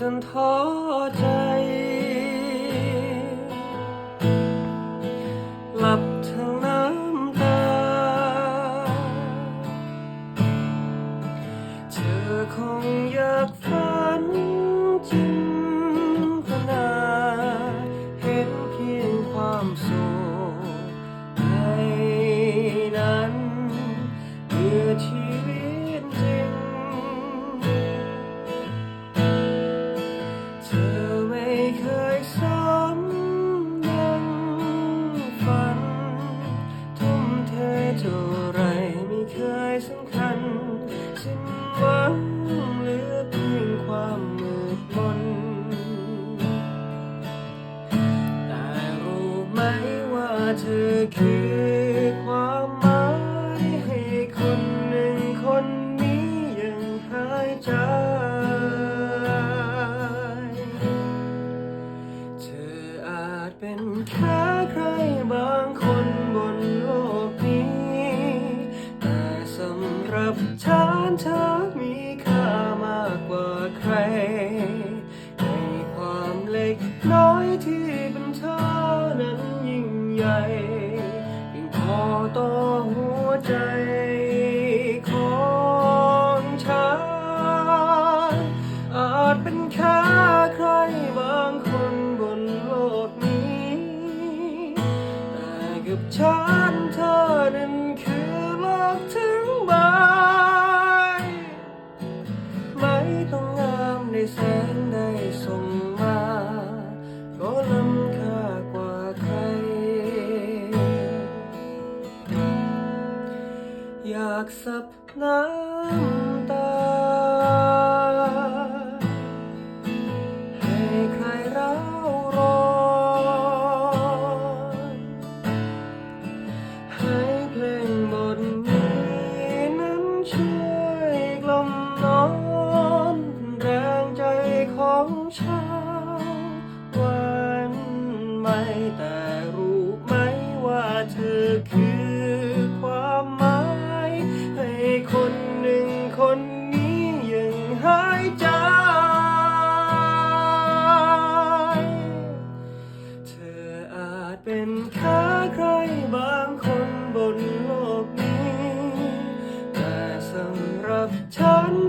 จนท้อใจ เธอคือความหมายให้คนหนึ่งคนนี้ยังหายใจ เธออาจเป็นแค่ใครบางคนบนโลกนี้ แต่สำหรับฉันเธอ เพียงพอต่อหัวใจของฉันอาจเป็นแค่ใครบางคนบนโลกนี้ แต่กับฉันเธอนั้นคือโลกทั้งใบไม่ต้องงามในแสงากสับน้ำตา ให้ใครเร้าร้อนให้เพลงบทนี้นั้นช่วยกล่อมนอน แรงใจของชาววัน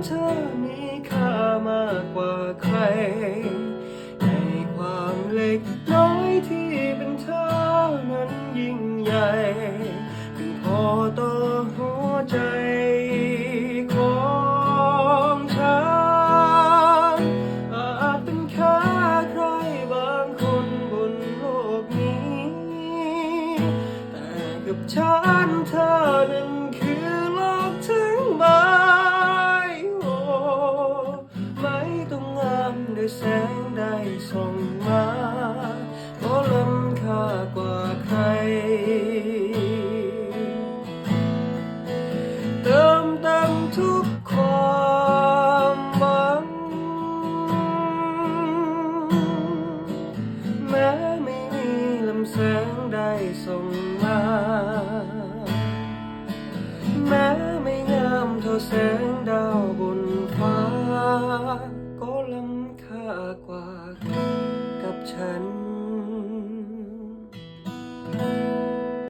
เธอมีค่ามากกว่าใคร ในความเล็กน้อยที่เป็นเธอนั้นยิ่งใหญ่เพียงพอต่อหัวใจของฉันอาจเป็นแค่ใครบางคนบนโลกนี้ แต่กับฉันเธอนั้น ส่งมา แม้ไม่งามเท่าแสง